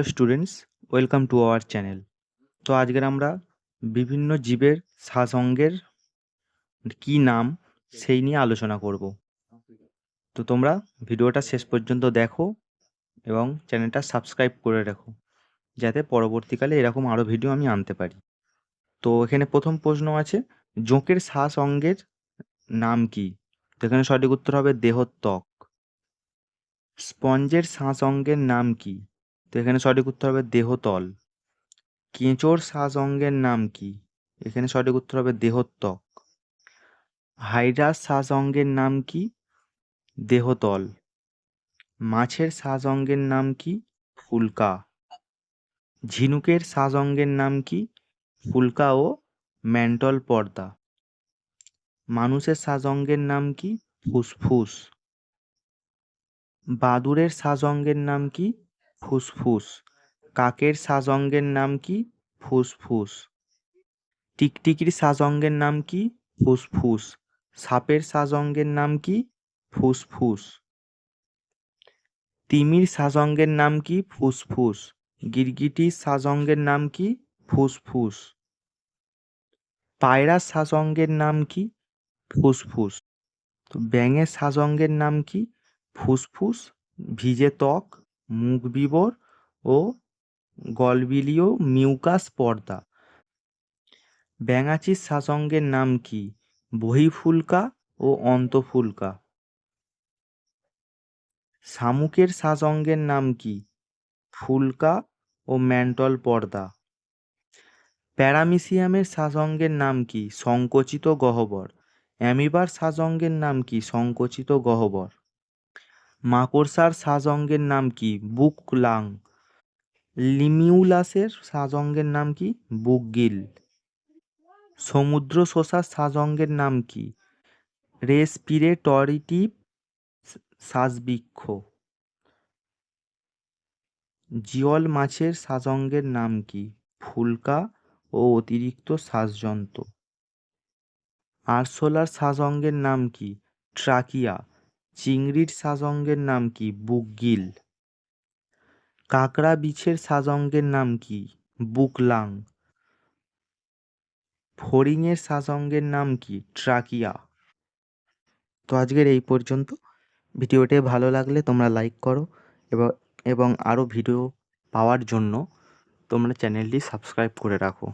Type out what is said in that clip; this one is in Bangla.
Hello students welcome to our channel তো আজকের আমরা বিভিন্ন জীবের শ্বাসঙ্গের কী নাম সেই নিয়ে আলোচনা করব। তো তোমরা ভিডিওটা শেষ পর্যন্ত দেখো এবং চ্যানেলটা সাবস্ক্রাইব করে রাখো, যাতে পরবর্তীকালে এরকম আরও ভিডিও আমি আনতে পারি। তো এখানে প্রথম প্রশ্ন আছে, জোঁকের শ্বাস অঙ্গের নাম কি? তো এখানে সঠিক উত্তর হবে দেহত্বক। স্পঞ্জের শ্বাস অঙ্গের নাম কি? তো এখানে সঠিক উত্তর হবে দেহতল। কেঁচোর শ্বাস অঙ্গের নাম কি? এখানে সঠিক উত্তর হবে দেহত্বক হাইড্রাস শ্বাস অঙ্গের নাম কি? দেহতল। মাছের শ্বাস অঙ্গের নাম কি? ফুলকা। ঝিনুকের শ্বাস অঙ্গের নাম কি? ফুলকা ও ম্যান্টল পর্দা। মানুষের শ্বাস অঙ্গের নাম কি? ফুসফুস। বাদুড়ের শ্বাস অঙ্গের নাম কি? ফুসফুস। কাকের সাজঙ্গের নাম কি? ফুসফুস। টিকটিকির সাজঙ্গের নাম কি? ফুসফুস। সাপের সাজঙ্গের নাম কি? ফুসফুস। তিমির সাজঙ্গের নাম কি? ফুসফুস। গিরগিটির সাজঙ্গের নাম কি? ফুসফুস। পায়রার সাজঙ্গের নাম কি? ফুসফুস। তো ব্যাঙের সাজঙ্গের নাম কি? ফুসফুস। ভিজে ত্বক। মুখ বিবর ও গলবিলীয় মিউকাস পর্দা। ব্যাঙাচির শাসঙ্গের নাম কি? বহিফুলকা ও অন্তফুলকা। শামুকের শাসঙ্গের নাম কি? ফুলকা ও ম্যান্টল পর্দা। প্যারামিসিয়ামের শাসঙ্গের নাম কি? সংকোচিত গহ্বর। অ্যামিবার শাসঙ্গের নাম কি? সংকোচিত গহ্বর। মাকড়সার সাজঙ্গের নাম কি? বুক লাং লিমিউলাসের সাজঙ্গের নাম কি? বুকগিল। সমুদ্র শসার সাজঙ্গের নাম কি? রেসপিরেটরিটিভ শ্বাসবৃক্ষ জিওল মাছের সাজঙ্গের নাম কি? ফুলকা ও অতিরিক্ত শ্বাসযন্ত্র আরশোলার শ্বাসঙ্গের নাম কি? ট্রাকিয়া। চিংড়ির শ্বাসঙ্গের নাম কি? বুকগিল। কাঁকড়া বিছের সাজঙ্গের নাম কি? বুকলাং। ফড়িংয়ের শ্বাসঙ্গের নাম কি? ট্রাকিয়া। তো আজকের এই পর্যন্ত। ভিডিওটি ভালো লাগলে তোমরা লাইক করো এবং এবং আরও ভিডিও পাওয়ার জন্য তোমরা চ্যানেলটি সাবস্ক্রাইব করে রাখো।